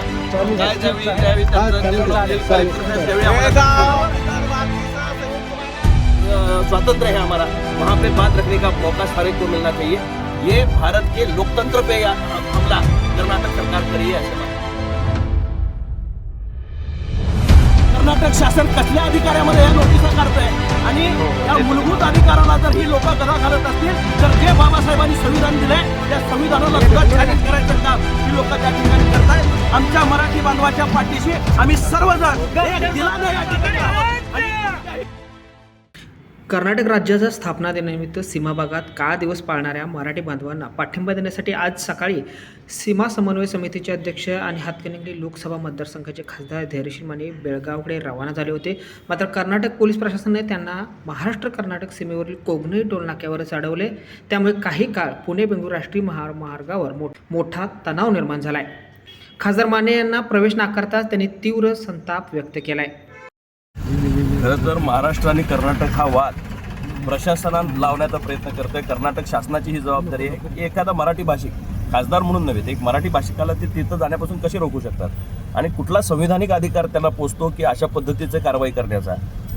काय त्यावेळी स्वातंत्र है हमारा वहाँ पे बात रखने का मौका सारे को मिलना चाहिए. ये भारत के लोकतंत्र पे या- हमला कर्नाटक सरकार कर है ऐसे. कर्नाटक शासन कसल्या अधिकाऱ्यामध्ये या नोटिसा काढतंय? आणि या मूलभूत अधिकाराला जर ही लोक गदा घालत असतील तर जे बाबासाहेबांनी संविधान दिलंय त्या संविधानाला सुद्धा करायचं काम ही लोक बांधवाच्या पाठीशी आम्ही सर्वजण कर्नाटक राज्याच्या स्थापना दिनानिमित्त सीमा भागात काळा दिवस पाळणाऱ्या मराठी बांधवांना पाठिंबा देण्यासाठी आज सकाळी सीमा समन्वय समितीचे अध्यक्ष आणि हातकणंगले लोकसभा मतदारसंघाचे खासदार धैर्यशील माने बेळगावकडे रवाना झाले होते. मात्र कर्नाटक पोलीस प्रशासनाने त्यांना महाराष्ट्र कर्नाटक सीमेवरील कोगनई टोलनाक्यावरच अडवले. त्यामुळे काही काळ पुणे बेंगळूर राष्ट्रीय महामार्गावर मोठ मोठा तणाव निर्माण झाला आहे खासदार माने यांना प्रवेश नाकारताच त्यांनी तीव्र संताप व्यक्त केला आहे खरं तर महाराष्ट्र आणि कर्नाटक हा वाद प्रशासनात लावण्याचा प्रयत्न करतोय. कर्नाटक शासनाची ही जबाबदारी आहे. की एखादा मराठी भाषिक खासदार म्हणून नव्हे ते एक मराठी भाषिकाला ते तिथं जाण्यापासून कसे रोखू शकतात? आणि कुठला संविधानिक अधिकार त्यांना पोचतो की अशा पद्धतीचं कारवाई करण्याचा?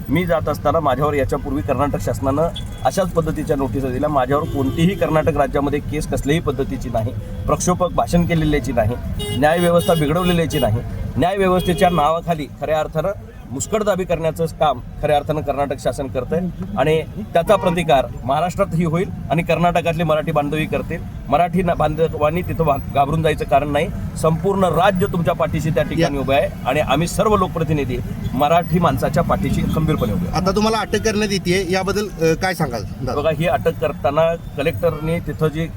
मी जात असताना माझ्यावर याच्यापूर्वी कर्नाटक शासनानं अशाच पद्धतीच्या नोटिसा दिल्या. माझ्यावर कोणतीही कर्नाटक राज्यामध्ये केस कसल्याही पद्धतीची नाही प्रक्षोपक भाषण केलेल्याची नाही न्यायव्यवस्था बिघडवलेल्याची नाही. न्यायव्यवस्थेच्या नावाखाली खऱ्या अर्थानं मुस्कटदाबी करण्याचं काम खऱ्या अर्थानं कर्नाटक शासन करतंय. आणि त्याचा प्रतिकार महाराष्ट्रातही होईल आणि कर्नाटकातली मराठी बांधवी करतील. मराठी ना- बांधवांनी तिथं घाबरून जायचं कारण नाही. संपूर्ण राज्य तुमच्या पाठीशी त्या ठिकाणी उभं आहे आणि आम्ही सर्व लोकप्रतिनिधी मराठी माणसाच्या पाठीशी खंबीरपणे उभे. आता तुम्हाला अटक करण्यात येते याबद्दल काय सांगाल? बघा ही अटक करताना कलेक्टरने तिथं जी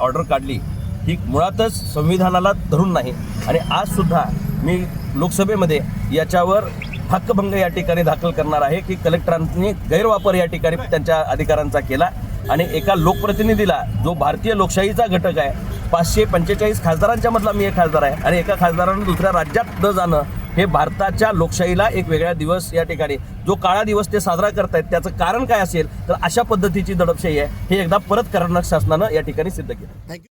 ऑर्डर काढली ही मुळातच संविधानाला धरून नाही. आणि आज सुद्धा मी लोकसभेमध्ये याच्यावर हक्कभंग या ठिकाणी दाखल करणार आहे की कलेक्टरांनी गैरवापर या ठिकाणी त्यांच्या अधिकारांचा केला आणि एका लोकप्रतिनिधीला जो भारतीय लोकशाहीचा घटक आहे पाचशे पंचेचाळीस खासदारांच्या मधला मी एक खासदार आहे आणि एका खासदारानं दुसऱ्या राज्यात न जाणं हे भारताच्या लोकशाहीला एक वेगळा दिवस या ठिकाणी जो काळा दिवस ते साजरा करतायत त्याचं कारण काय असेल तर अशा पद्धतीची दडपशाही आहे हे एकदा परत कर्नाटक शासनानं या ठिकाणी सिद्ध केलं थँक्यू.